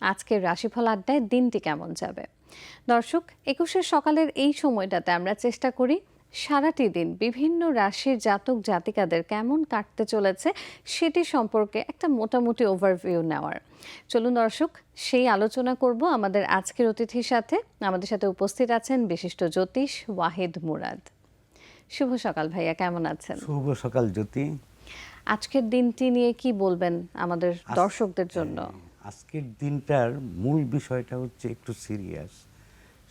আজকের রাশিফল আড্ডায় দিনটি কেমন যাবে? দর্শক একুশের সকালের এই সময়টাতে আমরা চেষ্টা করি সারাটি দিন বিভিন্ন রাশির জাতক জাতিকাদের কেমন কাটতে চলেছে সেটি সম্পর্কে একটা মোটামুটি ওভারভিউ নেওয়ার। চলুন দর্শক সেই আলোচনা করব আমাদের আজকের অতিথির সাথে। আমাদের সাথে উপস্থিত আছেন বিশিষ্ট জ্যোতিষ ওয়াহিদ মুরাদ। শুভ সকাল ভাইয়া কেমন আছেন? শুভ সকাল জ্যোতি। আজকের দিনটি নিয়ে কি বলবেন আমাদের দর্শকদের জন্য? আজকের দিনটার মূল বিষয়টা হচ্ছে একটু সিরিয়াস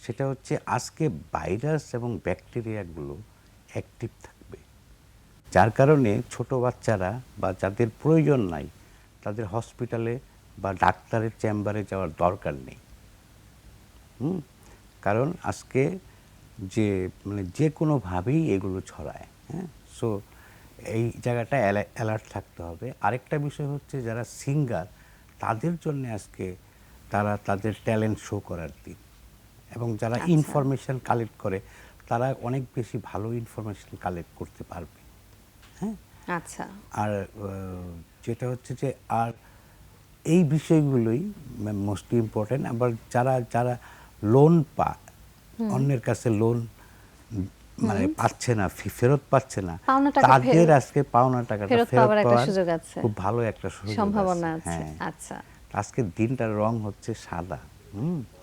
সেটা হচ্ছে আজকে ভাইরাস এবং ব্যাকটেরিয়াগুলো অ্যাক্টিভ থাকবে। যার কারণে ছোট বাচ্চারা বা যাদের প্রয়োজন নাই, তাদের হসপিটালে বা ডাক্তারের চেম্বারে যাওয়ার দরকার নেই। হুম? কারণ আজকে যে মানে যে কোনোভাবেই এগুলো ছড়ায় হ্যাঁ? সো এই জায়গাটা অ্যালার্ট থাকতে হবে। আরেকটা বিষয় হচ্ছে যারা সিঙ্গার তাদের জন্য আজকে তারা তাদের ট্যালেন্ট শো করার দিন। এবং যারা ইনফরমেশন কালেক্ট করে তারা অনেক বেশি ভালো ইনফরমেশন কালেক্ট করতে পারবে। হ্যাঁ? আচ্ছা। আর যেটা হচ্ছে যে আর এই বিষয়গুলোই মোস্ট ইম্পর্টেন্ট আবার যারা যারা লোন পায় অন্যের কাছে লোন মানে পাচ্ছে না ফেরত পাচ্ছে না। তাদের আজকে পাওনা টাকাটা ফেরত পাওয়ার একটা সুযোগ আছে। খুব ভালো একটা সুযোগ সম্ভাবনা আছে। হ্যাঁ। আচ্ছা। আজকের দিনটার রং হচ্ছে সাদা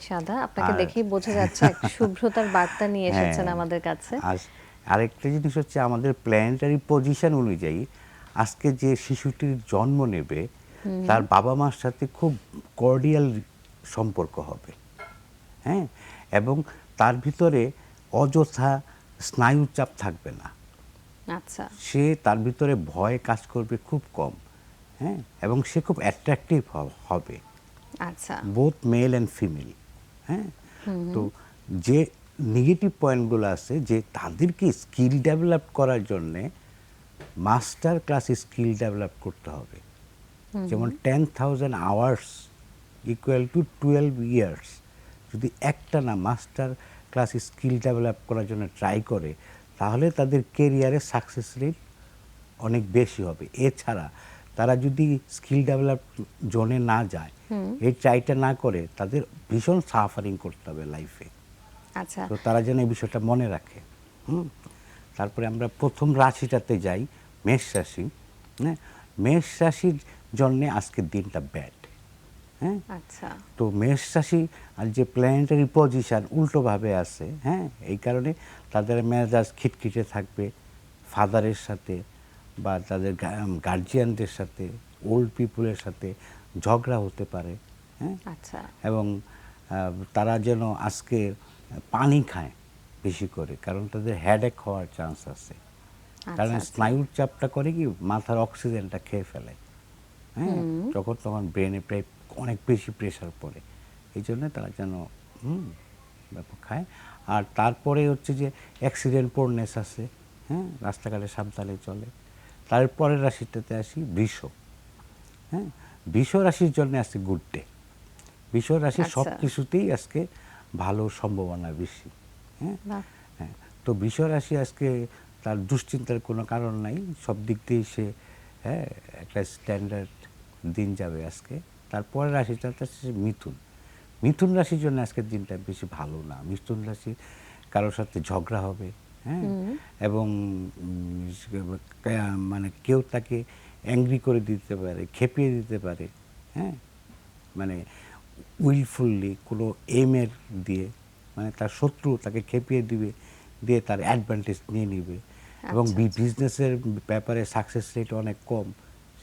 সাদা? আপনাকে দেখেই বোঝা যাচ্ছে এক শুভ্রতার বার্তা নিয়ে এসেছেন হ্যাঁ। আমাদের কাছে। আর আরেকটা জিনিস হচ্ছে আমাদের প্ল্যানেটারি পজিশন অনুযায়ী আজকে যে শিশুটির জন্ম নেবে তার বাবা মার সাথে খুব কর্ডিয়াল সম্পর্ক হবে। হ্যাঁ? এবং তার ভিতরে অযথা স্নায়ুচাপ থাকবে না। আচ্ছা। সে তার ভিতরে ভয় কাজ করবে খুব কম হ্যাঁ? এবং সে খুব অ্যাট্রাকটিভ হবে। আচ্ছা। বোথ মেল অ্যান্ড ফিমেল হ্যাঁ? তো যে নেগেটিভ পয়েন্টগুলো আছে যে তাদেরকে স্কিল ডেভেলপ করার জন্যে মাস্টার ক্লাস স্কিল ডেভেলপ করতে হবে। যেমন ten thousand hours equal to twelve years যদি একটা না মাস্টার ক্লাস স্কিল ডেভেলপ করার জন্য ট্রাই করে তাহলে তাদের কেরিয়ারে সাকসেস রেট অনেক বেশি হবে। এছাড়া তারা যদি স্কিল ডেভেলপ জোনে না যায় এই ট্রাইটা না করে তাদের ভীষণ সাফারিং করতে হবে লাইফে আচ্ছা। তো তারা যেন এই বিষয়টা মনে রাখে। হুম? তারপরে আমরা প্রথম রাশিটাতে যাই মেষ রাশি। হ্যাঁ? মেষ রাশির জন্যে আজকের দিনটা ব্যাড হ্যাঁ? আচ্ছা। তো মেষ রাশি আর যে প্ল্যানেটারি পজিশন উল্টোভাবে আছে হ্যাঁ? এই কারণে তাদের মেজাজ খিটখিটে থাকবে ফাদারের সাথে বা তাদের গার্জিয়ানদের সাথে ওল্ড পিপুলের সাথে ঝগড়া হতে পারে হ্যাঁ? আচ্ছা। এবং তারা যেন আজকে পানি খায় বেশি করে কারণ তাদের হ্যাডেক হওয়ার চান্স আছে। কারণ আচ্ছা, আচ্ছা। স্নায়ুর চাপটা করে কি মাথার অক্সিজেনটা খেয়ে ফেলে হ্যাঁ? যখন তখন ব্রেনে প্রায় অনেক বেশি প্রেশার পড়ে। এই জন্য তারা যেন হুম ব্যাপক খায়। আর তারপরে হচ্ছে যে অ্যাক্সিডেন্ট পোরনেস আছে হ্যাঁ রাস্তাঘাটে সাবধানে চলে। তারপরের রাশিটাতে আসি বৃষ। হ্যাঁ বৃষ রাশির জন্য আছে গুড ডে বৃষ রাশি আচ্ছা। সব কিছুতেই আজকে ভালো সম্ভাবনা বেশি হ্যাঁ। হ্যাঁ তো বৃষ রাশি আজকে তার দুশ্চিন্তার কোনো কারণ নাই। সব দিক দিয়েই সে হ্যাঁ একটা স্ট্যান্ডার্ড দিন যাবে আজকে। তারপরে রাশিটা হচ্ছে মিথুন। মিথুন রাশির জন্য আজকের দিনটা বেশি ভালো না। মিথুন রাশি কারোর সাথে ঝগড়া হবে হ্যাঁ? এবং মানে কেউ তাকে অ্যাংরি করে দিতে পারে খেপিয়ে দিতে পারে হ্যাঁ? মানে উইলফুললি কোনো এমের দিয়ে মানে তার শত্রু তাকে খেপিয়ে দিবে দিয়ে তার অ্যাডভান্টেজ নিয়ে নিবে। এবং আচ্ছা, বিজনেসের ব্যাপারে সাকসেস রেট অনেক কম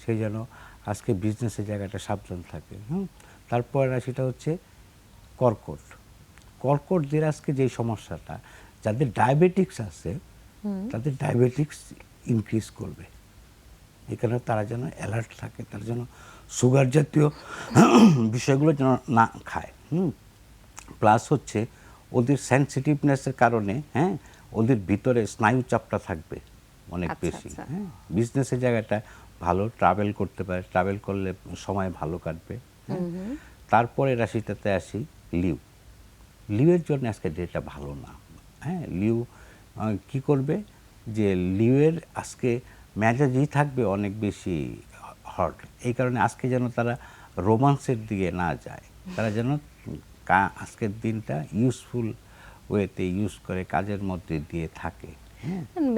সেই জন্য আজকে বিজনেসের জায়গাটা সাবধান থাকে হুম? তারপর সেটা হচ্ছে কর্কট। কর্কটদের আজকে যে সমস্যাটা যাদের ডায়াবেটিক্স আছে তাদের ডায়াবেটিক্স ইনক্রিজ করবে। এখানে তারা যেন অ্যালার্ট থাকে তারা যেন সুগার জাতীয় বিষয়গুলো যেন না খায় হুম? প্লাস হচ্ছে ওদের সেন্সিটিভনেসের কারণে হ্যাঁ? ওদের ভিতরে স্নায়ু চাপটা থাকবে। অনেক আচ্ছা, বেশি আচ্ছা। হ্যাঁ। বিজনেসের জায়গাটা ভালো ট্রাভেল করতে পারে ট্রাভেল করলে সময় ভালো কাটবে হ্যাঁ। তারপরে রাশিটাতে আসি লিউ। লিউয়ের জন্য আজকে ডেটা ভালো না হ্যাঁ। লিউ কি করবে যে লিউয়ের আজকে মেজাজই থাকবে অনেক বেশি হট এই কারণে আজকে যেন তারা রোমান্সের দিকে না যায় তারা যেন আজকের দিনটা ইউজফুল ওয়েতে ইউজ করে কাজের মধ্যে দিয়ে থাকে।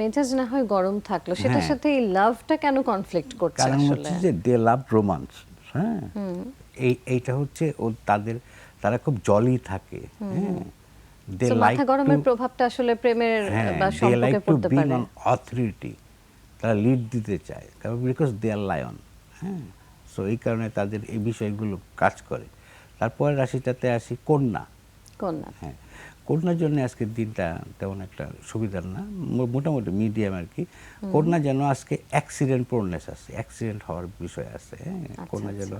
মেজাজ না হয় গরম থাকল। সেটার হ্যাঁ। সাথে এই লাভটা কেন কনফ্লিক্ট করছে কারণ হচ্ছে যে দে লাভ রোমান্স হ্যাঁ? এই এইটা হচ্ছে ও তাদের তারা খুব জলি থাকে হ্যাঁ? দে লাইক গরমের প্রভাবটা আসলে প্রেমের হ্যাঁ বা সম্পর্কে পড়তে পারে। অন অথরিটি তারা লিড দিতে চায় কারণ বিকজ দে আর লায়ন হ্যাঁ? সো এই কারণে তাদের এই বিষয়গুলো কাজ করে। তারপরে রাশিটাতে আসি কন্যা। কন্যা। হ্যাঁ কন্যার জন্য আজকের দিনটা তেমন একটা সুবিধার না। মোটামুটি মিডিয়াম আর কি। কন্যা যেন আজকে অ্যাক্সিডেন্ট প্রোননেস আছে অ্যাক্সিডেন্ট হওয়ার বিষয় আছে হ্যাঁ? কন্যা যেন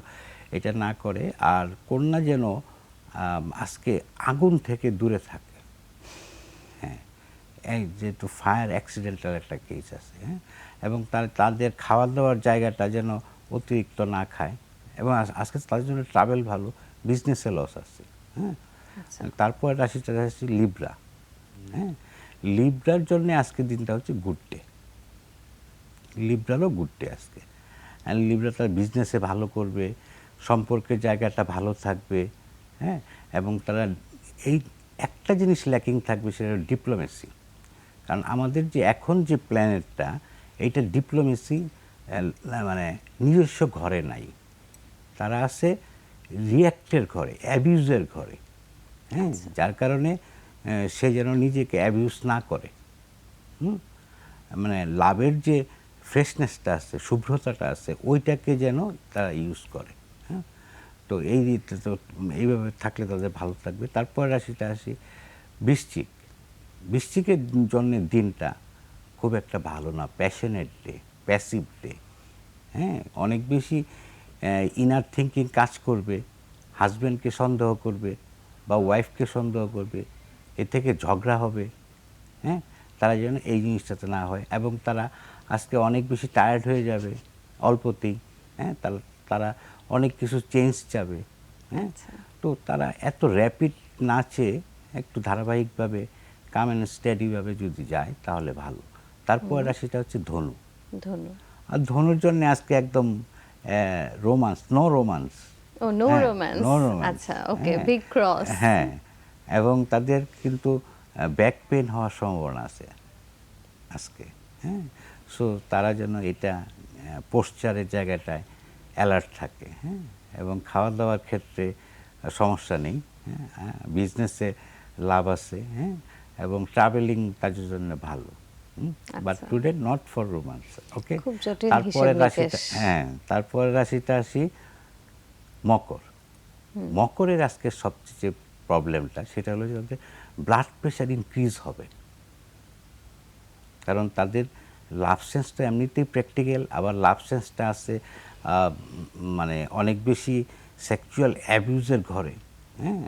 এটা না করে আর কন্যা যেন আজকে আগুন থেকে দূরে থাকে। হ্যাঁ এই যেহেতু ফায়ার অ্যাক্সিডেন্টাল একটা কেস আছে হ্যাঁ? এবং তার তাদের খাওয়া দাওয়ার জায়গাটা যেন অতিরিক্ত না খায় এবং আজকে তাদের জন্য ট্রাভেল ভালো বিজনেসে লস আছে হ্যাঁ? আচ্ছা। তারপর রাশিটা রাশি লিব্রা হ্যাঁ? লিব্রার জন্য আজকে দিনটা হচ্ছে গুড ডে লিব্রারও গুড ডে আজকে। লিব্রা তার বিজনেসে ভালো করবে, সম্পর্কের জায়গাটা ভালো থাকবে হ্যাঁ? এবং তারা এই একটা জিনিস ল্যাকিং থাকবে সেটা ডিপ্লোমেসি কারণ আমাদের যে এখন যে প্ল্যানেটটা এইটা ডিপ্লোমেসি মানে নিজস্ব ঘরে নাই। তারা আছে রিয়াক্টের ঘরে অ্যাবিউজের ঘরে। হ্যাঁ যার কারণে সে যেন নিজেকে অ্যাবিউজ না করে। হুম? মানে লাভের যে ফ্রেশনেসটা আছে, শুভ্রতাটা আছে, ওইটাকে যেন তারা ইউজ করে। হ্যাঁ? তো এই তো, এইভাবে থাকলে তাদের ভালো থাকবে। তারপর রাশিটা আসি, বৃশ্চিক। বৃশ্চিকের জন্য দিনটা খুব একটা ভালো না প্যাশনেট ডে প্যাসিভ ডে হ্যাঁ অনেক বেশি ইনার থিঙ্কিং কাজ করবে হাজব্যান্ডকে সন্দেহ করবে বা ওয়াইফকে সন্দেহ করবে এ থেকে ঝগড়া হবে হ্যাঁ? তারা যেন এই জিনিসটাতে না হয় এবং তারা আজকে অনেক বেশি টায়ার্ড হয়ে যাবে অল্পতেই হ্যাঁ? তারা তারা অনেক কিছু চেঞ্জ চাবে হ্যাঁ? আচ্ছা। তো তারা এত র্যাপিড নাচে একটু ধারাবাহিকভাবে কাম অ্যান্ড স্টাডিভাবে যদি যায় তাহলে ভালো। তারপর সেটা হচ্ছে ধনু। ধনু। আর ধনুর জন্য আজকে একদম রোমান্স নো রোমান্স ও নো রোম্যান্স আচ্ছা ওকে বিগ ক্রস হ্যাঁ এবং তাদের কিন্তু ব্যাক পেন হওয়ার সম্ভাবনা আছে আজকে হ্যাঁ সো তারা যেন এটা পোস্টারের জায়গাটায় অ্যালার্ট থাকে হ্যাঁ এবং খাওয়া দাওয়ার ক্ষেত্রে সমস্যা নেই হ্যাঁ বিজনেসে লাভ আছে হ্যাঁ এবং ট্রাভেলিং তাদের জন্য ভালো but. Today not for romance okay তারপরে রাশিটা হ্যাঁ তারপরে রাশিটা আসি মকর। মকরের আজকে সবচেয়ে যে প্রবলেমটা সেটা হলো যে ব্লাড প্রেশার ইনক্রিজ হবে। কারণ তাদের লাভ সেন্সটা এমনিতেই প্র্যাকটিক্যাল আবার লাভ সেন্সটা আছে মানে অনেক বেশি সেক্সুয়াল অ্যাবিউজের ঘরে। হ্যাঁ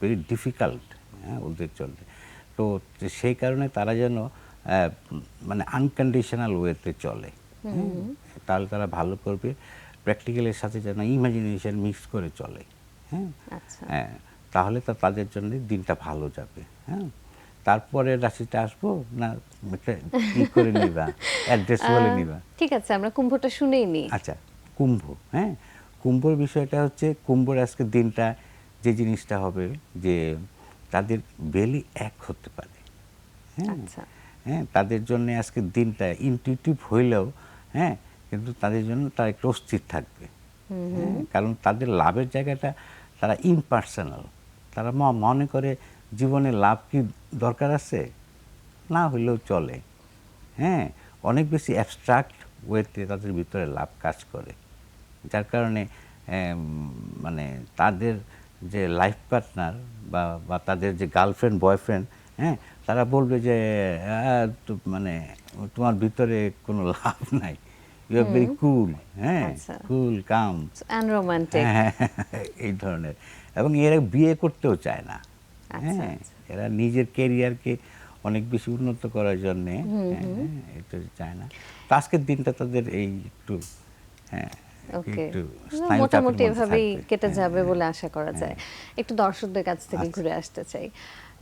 ভেরি ডিফিকাল্ট হ্যাঁ ওদের জন্য তো সেই কারণে তারা যেন মানে আনকন্ডিশনাল ওয়েতে চলে। হ্যাঁ? তাহলে তারা ভালো করবে। প্র্যাকটিক্যালের সাথে যেন ইমাজিনেশন মিক্স করে চলে হ্যাঁ? আচ্ছা। হ্যাঁ তাহলে তো তাদের জন্য দিনটা ভালো যাবে হ্যাঁ? তারপরে রাশিটা আসব না কি করে নিবা অ্যাড্রেস বলে নিবা। ঠিক আছে আমরা কুম্ভটা শুনেই নিই। আচ্ছা কুম্ভ হ্যাঁ? কুম্ভর বিষয়টা হচ্ছে কুম্ভর আজকে দিনটা যে জিনিসটা হবে যে তাদের বেলি এক হতে পারে হ্যাঁ? আচ্ছা। হ্যাঁ তাদের জন্য আজকে দিনটা ইনটিউটিভ হইলেও হ্যাঁ কিন্তু তাদের জন্য তারা একটু অস্থির থাকবে। হ্যাঁ, কারণ তাদের লাভের জায়গাটা তারা ইমপার্সোনাল তারা ম- মনে করে জীবনে লাভ কি দরকার আছে? না হইলেও চলে। হ্যাঁ অনেক বেশি অ্যাবস্ট্রাক্ট ওয়েতে তাদের ভিতরে লাভ কাজ করে। যার কারণে মানে তাদের যে লাইফ পার্টনার বা বা তাদের যে গার্লফ্রেন্ড বয়ফ্রেন্ড হ্যাঁ তারা বলবে যে "আহ, মানে তোমার ভিতরে কোনো লাভ নাই। ইউ আর ভেরি কুল হ্যাঁ। কুল কাম অ্যান্ড রোমান্টিক হ্যাঁ, এই ধরনের। এবং এরা বিয়ে করতেও চায় না আচ্ছা, হ্যাঁ? আচ্ছা। এরা নিজের কেরিয়ারকে অনেক বেশি উন্নত করার জন্যে হ্যাঁ, এটা চায় না। তো আজকের দিনটা তাদের এই একটু হ্যাঁ মোটামুটি এভাবেই। কেটে হ্যাঁ, যাবে হ্যাঁ। বলে আশা করা যায়। একটু দর্শকদের কাছ থেকে আচ্ছা। ঘুরে আসতে চাই।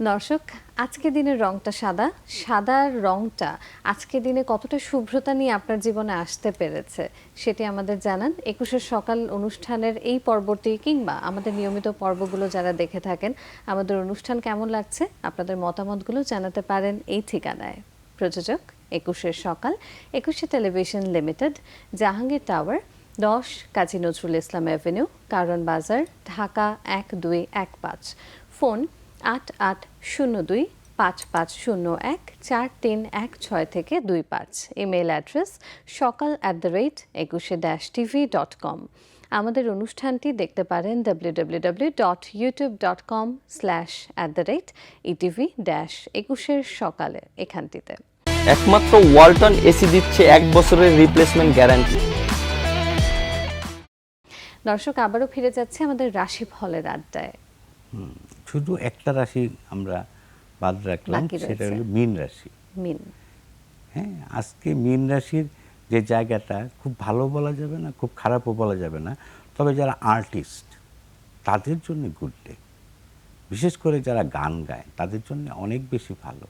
দর্শক আজকে দিনের রংটা সাদা। সাদার রংটা আজকে দিনে কতটা শুভ্রতা নিয়ে আপনার জীবনে আসতে পেরেছে, সেটি আমাদের জানান একুশের সকাল অনুষ্ঠানের এই পর্বটি কিংবা আমাদের নিয়মিত পর্বগুলো যারা দেখে থাকেন, আমাদের অনুষ্ঠান কেমন লাগছে, আপনাদের মতামতগুলো জানাতে পারেন এই ঠিকানায়। প্রযোজক, একুশের সকাল, একুশে টেলিভিশন লিমিটেড, জাহাঙ্গীর টাওয়ার, দশ কাজী নজরুল ইসলাম অ্যাভিনিউ, কারণ বাজার, ঢাকা এক দুই এক পাঁচ। ফোন আট আট শূন্য দুই পাঁচ পাঁচ শূন্য এক চার তিন এক ছয় থেকে দুই পাঁচ। ইমেল অ্যাড্রেস সকাল অ্যাট দ্য রেট একুশে ড্যাশ টিভি ডট কম আমাদের অনুষ্ঠানটি দেখতে পারেন W W W dot YouTube dot com slash at the rate ETV dash একুশের সকালে এখানটিতে। একমাত্র ওয়ালটন এসি দিচ্ছে এক বছরের রিপ্লেসমেন্ট গ্যারান্টি দর্শক আবারও ফিরে যাচ্ছে আমাদের রাশি ফলের আড্ডায় শুধু একটা রাশি আমরা বাদ রাখলাম সেটা হলো মীন রাশি। মিন। হ্যাঁ আজকে মীন রাশির যে জায়গাটা খুব ভালো বলা যাবে না খুব খারাপও বলা যাবে না তবে যারা আর্টিস্ট তাদের জন্য গুড ডে বিশেষ করে যারা গান গায় তাদের জন্য অনেক বেশি ভালো।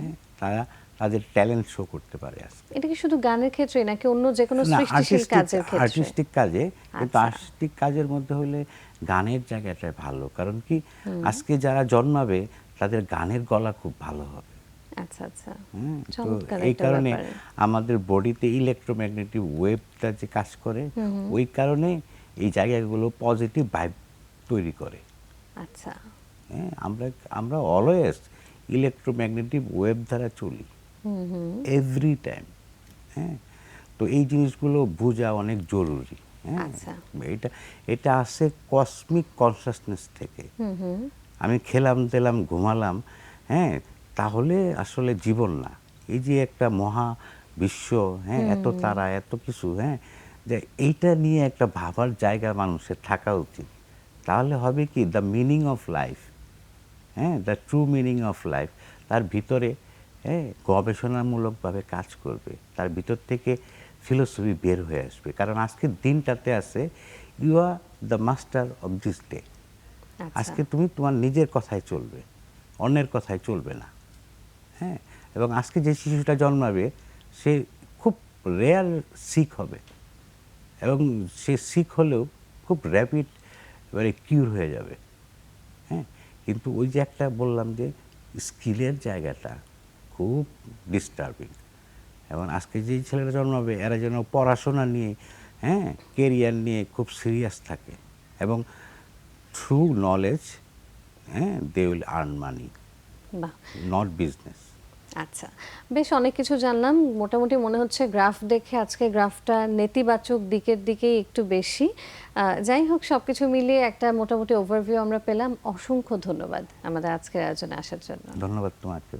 হ্যাঁ, তারা তাদের ট্যালেন্ট শো করতে পারে আজকে। এটা কি শুধু গানের ক্ষেত্রে নাকি অন্য যে কোনো সৃষ্টিশীল কাজের ক্ষেত্রে? আর্টিস্টিক কাজে। কিন্তু আচ্ছা। আর্টিস্টিক কাজের মধ্যে হলে গানের জায়গাটা ভালো। কারণ কি আজকে যারা জন্মাবে তাদের গানের গলা খুব ভালো হবে। আচ্ছা আচ্ছা। এই কারণে আমাদের বডিতে ইলেকট্রোম্যাগনেটিক ওয়েভটা যে কাজ করে ওই কারণে এই জায়গাগুলো পজিটিভ ভাইব তৈরি করে। আচ্ছা। হ্যাঁ আমরা আমরা অলওয়েজ ইলেকট্রোম্যাগনেটিক ওয়েভ দ্বারা চলি। এভরি টাইম হ্যাঁ তো এই জিনিসগুলো বোঝা অনেক জরুরি হ্যাঁ? আচ্ছা। এটা এটা আসে কসমিক কনসাসনেস থেকে। আমি খেলাম দিলাম ঘুমালাম হ্যাঁ? তাহলে আসলে জীবন না। এই যে একটা মহা বিশ্ব হ্যাঁ? এত তারা এত কিছু হ্যাঁ? যে এইটা নিয়ে একটা ভাবার জায়গা মানুষের থাকা উচিত। তাহলে হবে কি দ্য মিনিং অফ লাইফ হ্যাঁ? The true meaning of life তার ভিতরে হ্যাঁ গবেষণামূলকভাবে কাজ করবে। তার ভিতর থেকে ফিলোসফি বের হয়ে আসবে। কারণ আজকের দিনটাতে আছে you are the master of this day আজকে তুমি তোমার নিজের কথায় চলবে অন্যের কথায় চলবে না। হ্যাঁ এবং আজকে যে শিশুটা জন্মাবে সে খুব রেয়ার শিখ হবে। এবং সে শিখ হলেও খুব র্যাপিড এবারে কিউর হয়ে যাবে। হ্যাঁ কিন্তু ওই যে একটা বললাম যে স্কিলের জায়গাটা খুব ডিস্টার্বিং এবং আজকে যেই ছেলেরা জন্মাবে এরা যেন পড়াশোনা নিয়ে হ্যাঁ কেরিয়ার নিয়ে খুব সিরিয়াস থাকে। এবং থ্রু নলেজ হ্যাঁ they will earn money not business আচ্ছা বেশ অনেক কিছু জানলাম। মোটামুটি মনে হচ্ছে গ্রাফ দেখে আজকে গ্রাফটা নেতিবাচক দিকের দিকে একটু বেশি। যাই হোক সব কিছু মিলিয়ে একটা মোটামুটি ওভারভিউ আমরা পেলাম। অসংখ্য ধন্যবাদ আমাদের আজকের আয়োজনে আসার জন্য। ধন্যবাদ তোমাকে